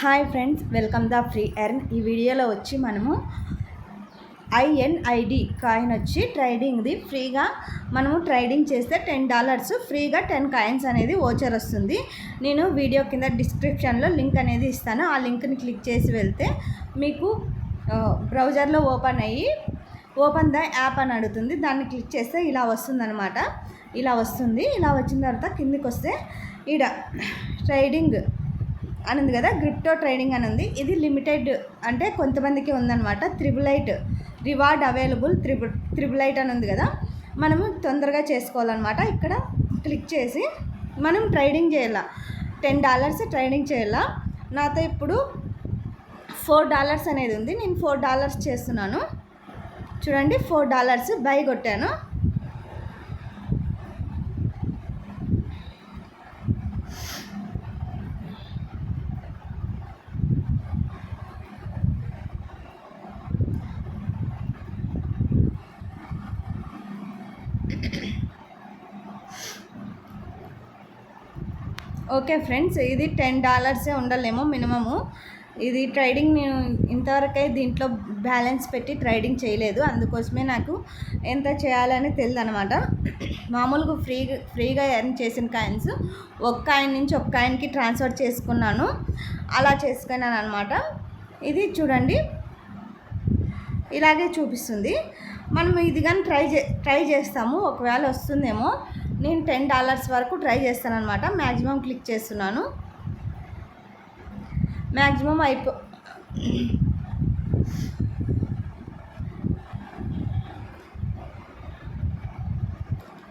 Hi friends welcome the free earn. ఈ వీడియోలో వచ్చి మనము ఐఎన్ఐడి కాయిన్ వచ్చి ట్రేడింగ్ది. ఫ్రీగా మనము ట్రేడింగ్ చేస్తే టెన్ డాలర్స్ ఫ్రీగా టెన్ కాయిన్స్ అనేది ఓచర్ వస్తుంది. నేను వీడియో కింద డిస్క్రిప్షన్లో లింక్ అనేది ఇస్తాను. ఆ లింక్ని క్లిక్ చేసి వెళ్తే మీకు బ్రౌజర్లో ఓపెన్ అయ్యి ఓపెన్ ద యాప్ అని అడుగుతుంది. దాన్ని క్లిక్ చేస్తే ఇలా వస్తుందన్నమాట. ఇలా వస్తుంది. ఇలా వచ్చిన తర్వాత కిందికి వస్తే ఈడ ట్రేడింగ్ అని ఉంది కదా క్రిప్టో ట్రేడింగ్ అని ఉంది ఇది లిమిటెడ్ అంటే కొంతమందికి ఉందన్నమాట. త్రిబులైట్ రివార్డ్ అవైలబుల్ త్రిబుల్ త్రిబుల్ అని ఉంది కదా. మనము తొందరగా చేసుకోవాలన్నమాట. ఇక్కడ క్లిక్ చేసి మనం ట్రేడింగ్ చేయాల? టెన్ డాలర్స్ ట్రేడింగ్ చేయాల? నాతో ఇప్పుడు ఫోర్ డాలర్స్ అనేది ఉంది. నేను ఫోర్ డాలర్స్ చేస్తున్నాను. చూడండి ఫోర్ డాలర్స్ బై కొట్టాను. ఓకే ఫ్రెండ్స్ ఇది టెన్ డాలర్సే ఉండలేమో మినిమము. ఇది ట్రేడింగ్ నేను ఇంతవరకే దీంట్లో బ్యాలెన్స్ పెట్టి ట్రేడింగ్ చేయలేదు. అందుకోసమే నాకు ఎంత చేయాలని తెలియదు అనమాట మామూలుగా ఫ్రీ ఫ్రీగా ఎర్న్ చేసిన కాయిన్స్ ఒక కాయిన్ నుంచి ఒక కాయిన్కి ట్రాన్స్ఫర్ చేసుకున్నాను. అలా చేసుకున్నాను అనమాట ఇది చూడండి. ఇలాగే చూపిస్తుంది. మనం ఇది కానీ ట్రై చే ట్రై చేస్తాము. ఒకవేళ వస్తుందేమో నేను టెన్ డాలర్స్ వరకు ట్రై చేస్తాను అనమాట మ్యాక్సిమం క్లిక్ చేస్తున్నాను. మ్యాక్సిమం అయిపో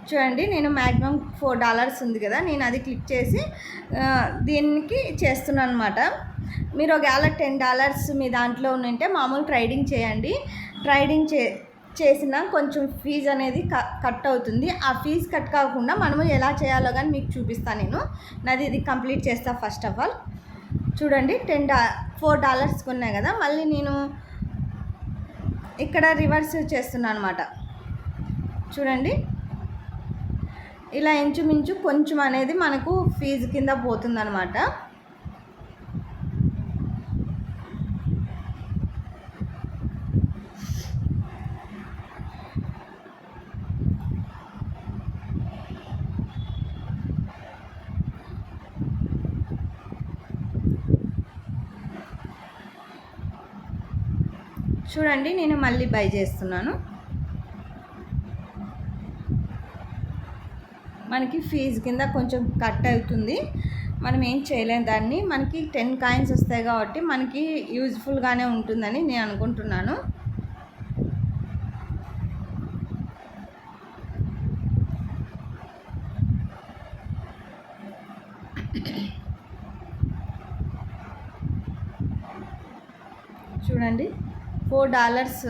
చూడండి నేను మ్యాక్సిమం ఫోర్ డాలర్స్ ఉంది కదా నేను అది క్లిక్ చేసి దీనికి చేస్తున్నాను అనమాట మీరు ఒకవేళ టెన్ డాలర్స్ మీ దాంట్లో ఉంటే మామూలు ట్రైడింగ్ చేయండి. ట్రైడింగ్ చే చేసిన కొంచెం ఫీజు అనేది కట్ అవుతుంది. ఆ ఫీజు కట్ కాకుండా మనము ఎలా చేయాలో కానీ మీకు చూపిస్తాను నేను. నాది ఇది కంప్లీట్ చేస్తా ఫస్ట్ ఆఫ్ ఆల్ చూడండి టెన్ డా ఫోర్ డాలర్స్ కొన్నాయి కదా. మళ్ళీ నేను ఇక్కడ రివర్స్ చేస్తున్నాను అనమాట చూడండి. ఇలా ఇంచుమించు కొంచెం అనేది మనకు ఫీజు కింద పోతుందన్నమాట. చూడండి నేను మళ్ళీ బై చేస్తున్నాను. మనకి ఫీజు కింద కొంచెం కట్ అవుతుంది. మనం ఏం చేయలేం దాన్ని. మనకి టెన్ కాయిన్స్ వస్తాయి కాబట్టి మనకి యూజ్ఫుల్గానే ఉంటుందని నేను అనుకుంటున్నాను. చూడండి. Four dollars.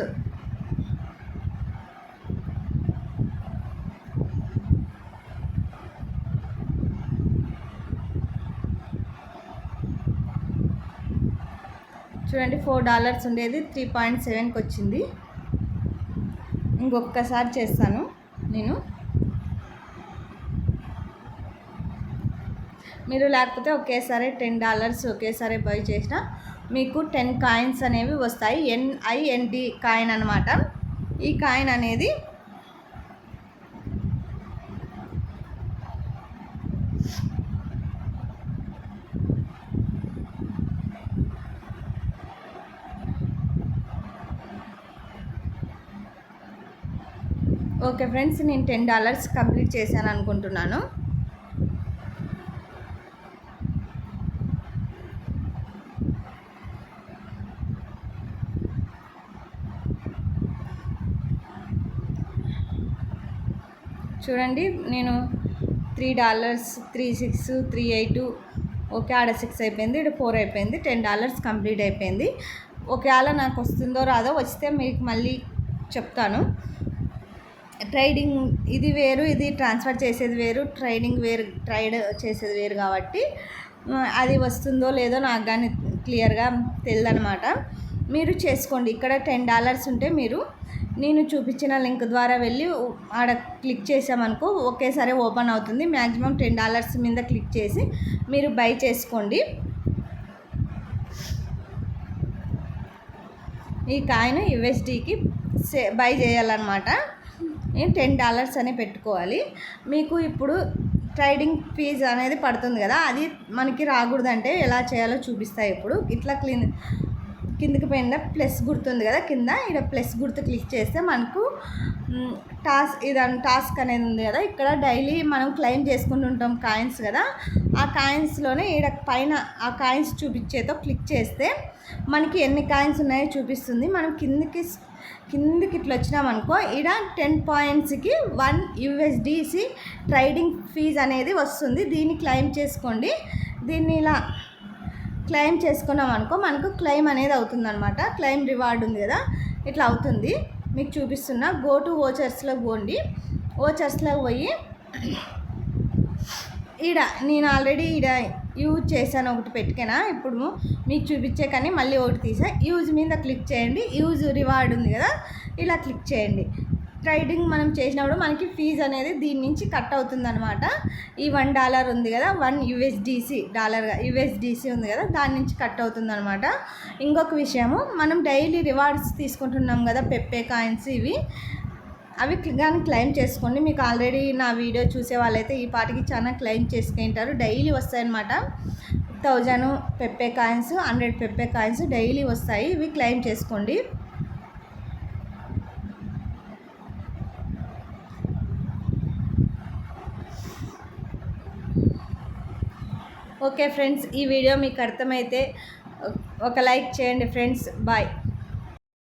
చూడండి ఫోర్ డాలర్స్ ఉండేది. త్రీ పాయింట్ సెవెన్కి వచ్చింది. ఇంకొకసారి చేస్తాను నేను. మీరు లేకపోతే ఒకేసారి టెన్ డాలర్స్ ఒకేసారి బై చేసిన మీకు టెన్ కాయిన్స్ అనేవి వస్తాయి. ఎన్ఐఎన్డి కాయిన్ అనమాట ఈ కాయిన్ అనేది ఓకే ఫ్రెండ్స్ నేను టెన్ డాలర్స్ కంప్లీట్ చేశాను అనుకుంటున్నాను. చూడండి నేను three dollars three six three eight okay ఆడ సిక్స్ అయిపోయింది ఇక్కడ ఫోర్ అయిపోయింది టెన్ డాలర్స్ కంప్లీట్ అయిపోయింది. ఒకవేళ నాకు వస్తుందో రాదో వస్తే మీకు మళ్ళీ చెప్తాను. ట్రైడింగ్ ఇది వేరు ఇది ట్రాన్స్ఫర్ చేసేది వేరు ట్రైడింగ్ వేరు ట్రైడ్ చేసేది వేరు కాబట్టి అది వస్తుందో లేదో నాకు కానీ క్లియర్గా తెలియదనమాట మీరు చేసుకోండి ఇక్కడ టెన్ డాలర్స్ ఉంటే మీరు నేను చూపించిన లింక్ ద్వారా వెళ్ళి ఆడ క్లిక్ చేసామనుకో ఒకేసారి ఓపెన్ అవుతుంది. మ్యాక్సిమం టెన్ డాలర్స్ మీద క్లిక్ చేసి మీరు బై చేసుకోండి. ఈ కాయిన్ యుఎస్డీకి బై చేయాలన్నమాట. టెన్ డాలర్స్ అని పెట్టుకోవాలి. మీకు ఇప్పుడు ట్రైడింగ్ ఫీజ్ అనేది పడుతుంది కదా అది మనకి రాకూడదంటే ఎలా చేయాలో చూపిస్తాయి ఇప్పుడు. ఇట్లా క్లీన్ కిందకి పోయిన ప్లస్ గుర్తుంది కదా కింద. ఇక్కడ ప్లస్ గుర్తు క్లిక్ చేస్తే మనకు టాస్క్ ఇదని టాస్క్ అనేది ఉంది కదా. ఇక్కడ డైలీ మనం క్లెయిమ్ చేసుకుంటుంటాం కాయిన్స్ కదా. ఆ కాయిన్స్లోనే ఇక్కడ పైన ఆ కాయిన్స్ చూపించేతో క్లిక్ చేస్తే మనకి ఎన్ని కాయిన్స్ ఉన్నాయో చూపిస్తుంది. మనం కిందకి కిందకి ఇట్లా వచ్చినామనుకో ఇక్కడ టెన్ పాయింట్స్కి వన్ యుఎస్డిసి ట్రైడింగ్ ఫీజ్ అనేది వస్తుంది. దీన్ని క్లెయిమ్ చేసుకోండి. దీన్ని ఇలా క్లెయిమ్ చేసుకున్నాం అనుకో మనకు క్లెయిమ్ అనేది అవుతుంది అనమాట క్లెయిమ్ రివార్డ్ ఉంది కదా ఇట్లా అవుతుంది. మీకు చూపిస్తున్నా గో టు ఓచర్స్లో పోండి. ఓచర్స్లో పోయి ఈడ నేను ఆల్రెడీ ఈడ యూజ్ చేశాను ఒకటి పెట్టుకున్నా ఇప్పుడు మీకు చూపించే కానీ మళ్ళీ ఒకటి తీసా. యూజ్ మీద క్లిక్ చేయండి. యూజ్ రివార్డ్ ఉంది కదా ఇలా క్లిక్ చేయండి. ట్రైడింగ్ మనం చేసినప్పుడు మనకి ఫీజు అనేది దీని నుంచి కట్ అవుతుంది అనమాట ఈ వన్ డాలర్ ఉంది కదా వన్ యుఎస్డిసి డాలర్గా యుఎస్డిసి ఉంది కదా దాని నుంచి కట్ అవుతుంది అనమాట ఇంకొక విషయము మనం డైలీ రివార్డ్స్ తీసుకుంటున్నాం కదా పెప్పే కాయిన్స్ ఇవి అవి కానీ క్లెయిమ్ చేసుకోండి. మీకు ఆల్రెడీ నా వీడియో చూసే వాళ్ళైతే ఈ పాటికి చాలా క్లెయిమ్ చేసుకుంటారు డైలీ వస్తాయన్నమాట. Thousand pepe coins hundred pepe coins daily వస్తాయి. ఇవి క్లెయిమ్ చేసుకోండి. ఓకే ఫ్రెండ్స్ ఈ వీడియో మీకు అర్థమైతే ఒక లైక్ చేయండి ఫ్రెండ్స్. బాయ్.